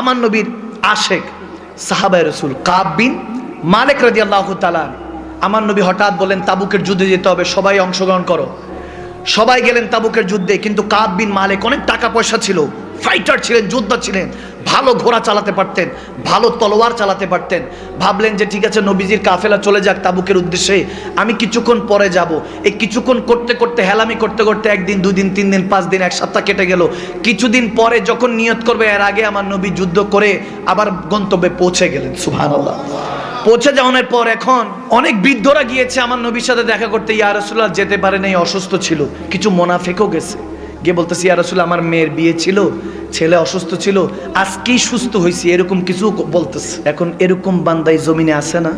আমার নবীর আশেক সাহাবায় রসুল কাব বিন মালিক রাজি আল্লাহ তালান আমার নবী হঠাৎ বলেন তাবুকের যুদ্ধে যেতে হবে, সবাই অংশগ্রহণ করো। সবাই গেলেন তাবুকের যুদ্ধে, কিন্তু কাব বিন মালিক অনেক টাকা পয়সা ছিল। ফাইটার ছিলেন, যোদ্ধা ছিলেন, ভালো ঘোড়া চালাতে পারতেন, ভালো তলোয়ার চালাতে পারতেন। ভাবলেন যে ঠিক আছে, নবীজির কাফেলা চলে যাক তাবুকের উদ্দেশ্যে। আমি কিছুক্ষণ পরে যাব। এই কিছুক্ষণ করতে করতে, হেলামি করতে করতে একদিন দুই দিন তিন দিন পাঁচ দিন এক সপ্তাহ কেটে গেল। কিছুদিন পরে যখন নিয়ত করবে, এর আগে আমার নবী যুদ্ধ করে আবার গন্তব্যে পৌঁছে গেলেন, সুবহানাল্লাহ। পৌঁছে যাওয়ার পর এখন অনেক বৃদ্ধরা গিয়েছে আমার নবীর সাথে দেখা করতে। ইয়া রসুল্লাহ যেতে পারে নাই, অসুস্থ ছিল। কিছু মোনাফেকও গেছে। গিয়ে বলতেছি, ইয়া রসুল্লাহ আমার মেয়ের বিয়ে ছিল, ছেলে অসুস্থ ছিল, আজকেই সুস্থ হয়েছি। এরকম কিছু বলতেছে। এখন এরকম বান্দাই জমিনে আসে না?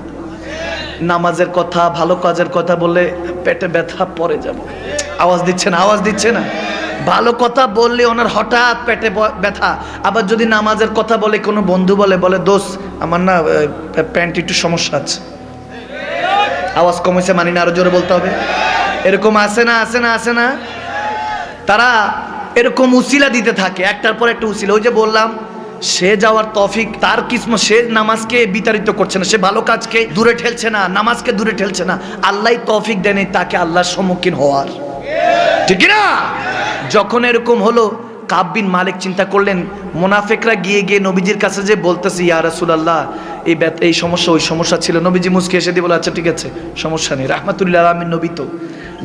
নামাজের কথা, ভালো কাজের কথা বললে পেটে ব্যথা পরে যাব। আওয়াজ দিচ্ছে না, আওয়াজ দিচ্ছে না। ভালো কথা বললে ওনার হঠাৎ পেটে ব্যথা। আবার যদি নামাজের কথা বলে, কোনো বন্ধু বলে বলে দোষ আমার না প্যান্ট একটু সমস্যা আছে। আওয়াজ কমেছে মানি না আরও জোরে বলতে হবে। এরকম আসে না আসে না আসে না? তারা এরকম উসিলা দিতে থাকে, একটার পর একটা উসিলা। ওই যে বললাম, সে যাওয়ার তফিক, তার কিসমত, সে নামাজকে বিতাড়িত করছে না, সে ভালো কাজকে দূরে ঠেলছে না, নামাজকে দূরে ঠেলছে না, আল্লাহ তফিক দেনে তাকে আল্লাহর সম্মুখীন হওয়ার। ঠিক না যখন এরকম হলো কাব্বিন মালিক চিন্তা করলেন, মোনাফেকরা গিয়ে গিয়ে নবীজির কাছে যে বলতেছে, ইয়া রাসূলুল্লাহ, এই এই সমস্যা, ওই সমস্যা ছিল। নবীজি মুসকে এসে দিয়ে বলে আচ্ছা ঠিক আছে, সমস্যা নেই। রাহমাতুল্লাহ আলমিন নবী তো।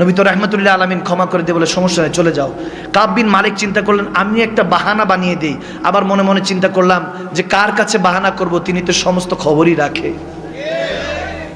নবী তো রাহমাতুল্লাহ আলমিন ক্ষমা করে দিয়ে বলে সমস্যা নেই চলে যাও কাব্বিন মালিক চিন্তা করলেন আমি একটা বাহানা বানিয়ে দিই আবার মনে মনে চিন্তা করলাম যে কার কাছে বাহানা করব তিনি তো সমস্ত খবরই রাখে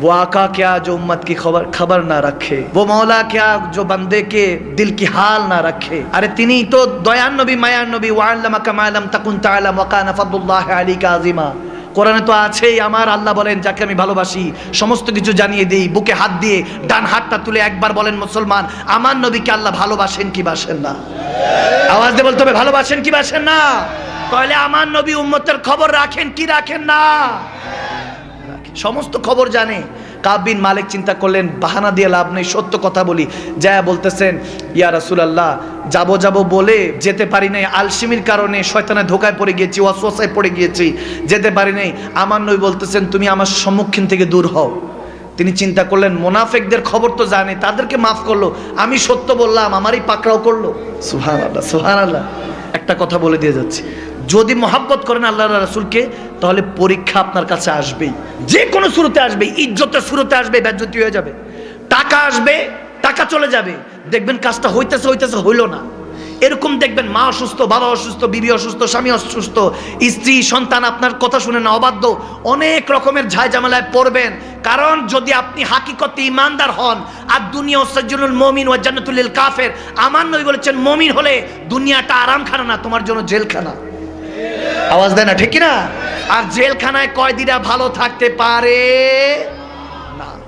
वो आका क्या जो उम्मत की खबर खबर ना रखे वो मौला क्या जो बंदे के दिल की हाल ना रखे अरे তিনি তো দয়ান নবী মায়ান নবী ওয়াল্লামা কামালাম তাকুন তাআলাম ওয়া কানা ফাদলুল্লাহ আলাইকা আযীমা কোরআনে তো আছেই, আমার আল্লাহ বলেন, যাকে আমি ভালোবাসি, সমস্ত কিছু জানিয়ে দিই, বুকে হাত দিয়ে ডান হাতটা তুলে একবার বলেন, মুসলমান, আমার নবীকে আল্লাহ ভালোবাসেন কি বাসেন না? আওয়াজ দিয়ে বলতে হবে, ভালোবাসেন কি বাসেন না? তাহলে আমার নবী উম্মতের খবর রাখেন কি রাখেন না? সমস্ত খবর জানে। কাবিন মালিক চিন্তা করলেন, বাহানা দিয়ে লাভ নেই, সত্য কথা বলি। যা বলতেছেন, ইয়া রাসূলুল্লাহ যাব যাব বলে যেতে পারি নাই। আলসিমির কারণে শয়তানে ধোকায় পড়ে গিয়েছি অসুয়াশায় পড়ে গিয়েছি, যেতে পারি নাই। আমার নই বলতেছেন, তুমি আমার সম্মুখীন থেকে দূর হও। তিনি চিন্তা করলেন, মোনাফেকদের খবর তো জানে, তাদেরকে মাফ করল। আমি সত্য বললাম, আমারই পাকড়াও করল। সুহান আল্লাহ সুহান আল্লাহ একটা কথা বলে দিয়ে যাচ্ছি। যদি মহাব্বত করেন আল্লাহ রাসুলকে, তাহলে পরীক্ষা আপনার কাছে আসবেই। যে কোনো শুরুতে আসবে, ইজ্জতের শুরুতে আসবে ব্যাজ্যতি হয়ে যাবে। টাকা আসবে টাকা চলে যাবে। দেখবেন কাজটা হইতেছে হইতেছে, হইল না। এরকম দেখবেন মা অসুস্থ, বাবা অসুস্থ, বিবি অসুস্থ, স্বামী অসুস্থ, স্ত্রী, সন্তান আপনার কথা শুনে না, অবাধ্য। অনেক রকমের ঝাই ঝামেলায় পড়বেন। কারণ যদি আপনি হাকিকতে ইমানদার হন, আর দুনিয়া ওসাজ্জুল মমিন ও জান্নাতুল কাফের, আমার নবী বলেছেন, মমিন হলে দুনিয়াটা আরামখানা না, তোমার জন্য জেলখানা। আওয়াজ দেয় না, ঠিক না আর জেলখানায় কয়দিনা ভালো থাকতে পারে?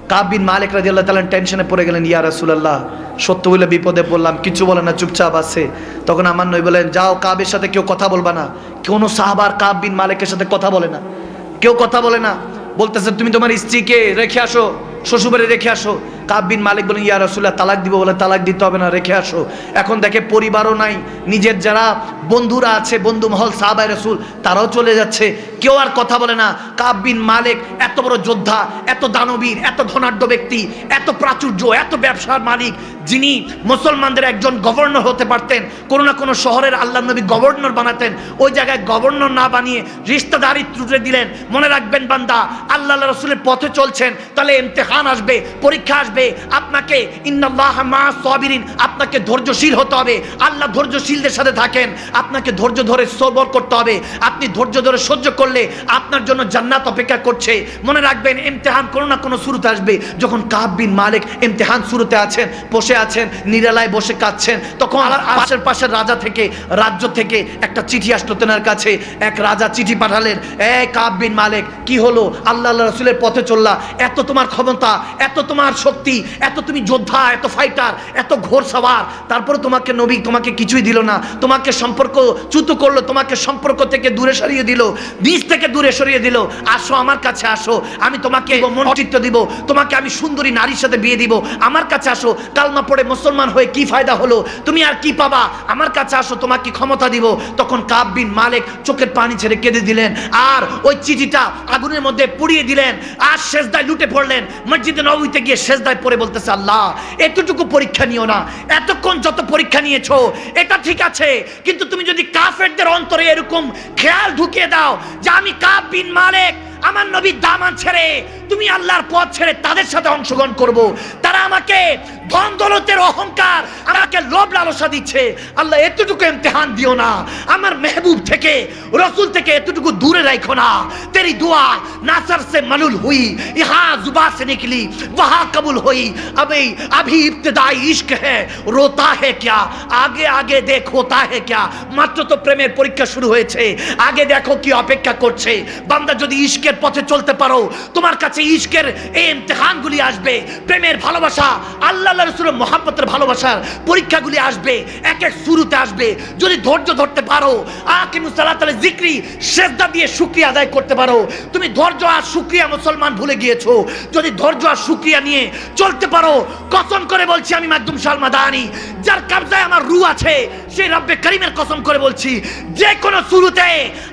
কাবিন মালিক রাজি আল্লাহ তালান টেনশনে পড়ে গেলেন, ইয়া রাসুলাল্লাহ, সত্য বলে বিপদে বললাম কিছু বলে না, চুপচাপ আছে। তখন আমার নই বলেন, যাও, কাবের সাথে কেউ কথা বলবা না। কোনো সাহাবার কাব বিন মালিকের সাথে কথা বলে না। কেউ কথা বলে না। বলতেছে, তুমি তোমার স্ত্রীকে রেখে আসো, শ্বশুরবাড়ি রেখে আসো। কাব্বিন মালিক বলেন, ইয়া রসুল্লাহ তালাক দিব বলে তালাক দিতে হবে না, রেখে আসো। এখন দেখে পরিবারও নাই, নিজের যারা বন্ধুরা আছে, বন্ধু মহল সাহাবাই রসুল, তারাও চলে যাচ্ছে। কেউ আর কথা বলে না কাব্বিন মালিক এত বড় যোদ্ধা, এত দানবীর, এত ধনাঢ্য ব্যক্তি, এত প্রাচুর্য, এত ব্যবসার মালিক, যিনি মুসলমানদের একজন গভর্নর হতে পারতেন, কোনো না কোনো শহরের আল্লাহ নবী গভর্নর বানাতেন, ওই জায়গায় গভর্নর না বানিয়ে রিস্তাদারি তুলে দিলেন। মনে রাখবেন বান্দা আল্লাহ রসুলের পথে চলছেন, তাহলে ইমতেহান আসবে, পরীক্ষা আসবে। আপনাকে ইন্নাল্লাহ মা সাবিরিন আপনাকে ধৈর্যশীল হতে হবে। আল্লাহ ধৈর্যশীলদের সাথে থাকেন। আপনাকে ধৈর্য ধরে সবর করতে হবে। আপনি ধৈর্য ধরে সহ্য করলে আপনার জন্য জান্নাত অপেক্ষা করছে। মনে রাখবেন ইমতেহান কোনো না কোনো শুরুতে আসবে। যখন কাব বিন মালিক ইমতেহান শুরুতে আছেন বসে আছেন নিরালায় বসে কাঁদছেন তখন আল্লাহর পাশের পাশের রাজা থেকে রাজ্য থেকে একটা চিঠি আসলো তেনার কাছে। এক রাজা চিঠি পাঠালেন এ কাব বিন মালিক কি হলো? আল্লাহ আল্লাহ রসুলের পথে চললা। এত তোমার ক্ষমতা এত তোমার শক্তি শক্তি এত তুমি যোদ্ধা এত ফাইটার এত ঘোর সবার তারপরে তোমাকে নবী তোমাকে কিছুই দিল না। তোমাকে সম্পর্ক চ্যুত করল তোমাকে সম্পর্ক থেকে দূরে সরিয়ে দিল বীজ থেকে দূরে সরিয়ে দিল। আসো আমার কাছে আসো আমি তোমাকে মন্ত্রিত্ব দিব তোমাকে আমি সুন্দরী নারীর সাথে বিয়ে দিব। আমার কাছে আসো কালমা পড়ে মুসলমান হয়ে কি ফায়দা হলো? তুমি আর কি পাবা? আমার কাছে আসো তোমাকে ক্ষমতা দিব। তখন কাব বিন মালিক চোখের পানি ছেড়ে কেঁদে দিলেন। আর ওই চিঠিটা আগুনের মধ্যে পুড়িয়ে দিলেন। আর শেষদায় লুটে পড়লেন। মসজিদে নবীতে গিয়ে শেষদায় পড়ে বলতেছে, আল্লাহ, এতটুকু পরীক্ষা নিও না। এতক্ষণ যত পরীক্ষা নিয়েছো, এটা ঠিক আছে। কিন্তু তুমি যদি কাফেরদের অন্তরে এরকম খেয়াল ঢুকিয়ে দাও যে আমি কাব বিন মালিক আমার নবীর দামান ছেড়ে তুমি আল্লাহর পথ ছেড়ে তাদের সাথে অংশগ্রহণ করব তারা আমাকে ধন দৌলতের অহংকার আমাকে লোভ লালসা দিচ্ছে আল্লাহ এতটুকু ইমতিহান দিও না আমার মেহবুব থেকে রসুল থেকে এতটুকু দূরে রাখো না তেরি दुआ नासर से मलूल हुई यहाँ जुबा से निकली वहाँ कबूल हुई अभी अभी इब्तदाई इश्क है रोता है क्या আগে আগে দেখ হোতা হে क्या মাত্র তো প্রেমের পরীক্ষা শুরু হয়েছে আগে দেখো কি অপেক্ষা করছে বান্দা যদি ইশকের পথে চলতে পারো। তোমার কাছে ইশকের এই ইমতিহানগুলি আসবে। প্রেমের ভালোবাসা, আল্লাহ রসুলের মহাব্বতের ভালোবাসার পরীক্ষাগুলি আসবে। এক এক শুরুতে আসবে। যদি ধৈর্য ধরতে পারো আকিমুসাল্লাহ তাহলে জিক্রি শ্রদ্ধা দিয়ে শুক্রিয়া আদায় করতে পারো। তুমি ধৈর্য আর শুক্রিয়া মুসলমান ভুলে গিয়েছো। যদি ধৈর্য আর শুক্রিয়া নিয়ে চলতে পারো, কসম করে বলছি আমি মাধ্যম সালমাদানি যার কবজায় আমার রু আছে, সেই রব্বে করিমের কসম করে বলছি, যে কোনো শুরুতে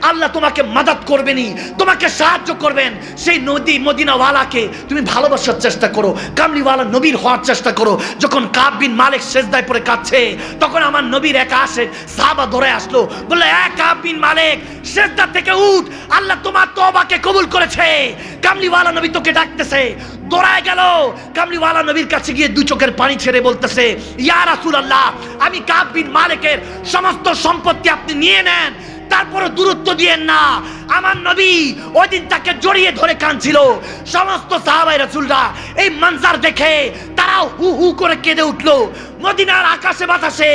আল্লাহ তোমাকে মাদাত করবেনি তোমাকে সাহায্য করবেন। সেই নদী মদিনাওয়ালাকে তুমি ভালোবাসার চেষ্টা করো, কামলিওয়ালা নবীর হওয়ার চেষ্টা করো। যখন কাব বিন মালিক শেষদায় পরে কাঁদছে, তখন আমার নবীর একা আসে, সাহাবা ধরে আসলো, বললে এক কাব বিন মালিক শেষদা থেকে উঠ, আল্লাহ তোমার তবাকে কবুল করেছে। কামলিওয়ালা নবী তোকে ডাকতেছে, দৌড়ায় গেল। কামলিওয়ালা নবীর কাছে গিয়ে দু চোখের পানি ছেড়ে বলতেছে, ইয়া রাসূলুল্লাহ, আমি কাব বিন মালিকের সমস্ত সম্পত্তি আপনি নিয়ে নেন তারপরে দূরত্ব দিয়েন না। আমার নবী ওই দিন তাকে জড়িয়ে ধরে কাঁদছিল। সমস্ত সাহাবাই রাসুলরা এই মানসার দেখে তারাও হু হু করে কেঁদে উঠলো মদিনার আকাশে বাতাসে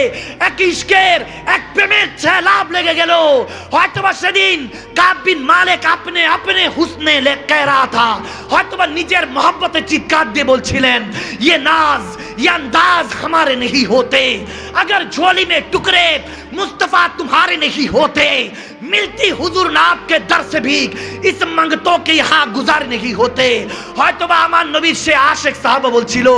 এক ইশকের এক প্রেমের ছেলাভ লেগে গেল হয়তোবা সেদিন কাব বিন মালিক আপনে আপনে হুসনে লে কহ रहा था হয়তোবা নিজের মহব্বতে চিৎকার দিয়ে বলছিলেন ये नाज ये अंदाज हमारे नहीं होते अगर झोली में टुकड़े मुस्तफा तुम्हारे नहीं होते मिलती हुजूर नाब के दर से भी इस मंगतों के यहाँ गुजार नहीं होते হয়তোবা আমার নবীর সে আশেক সাহাবা বলছিল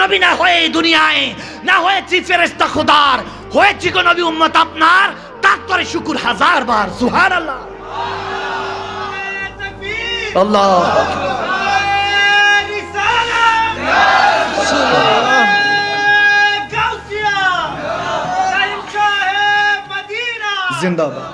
নবী না হয়ে এই দুনিয়ায় না হয়েছি ফেরেস্তা খোদার হয়েছি গো নবী উম্মত আপনার তারপরে শুকুর হাজার বার সুহার আল্লাহ আল্লাহ জিন্দাবাদ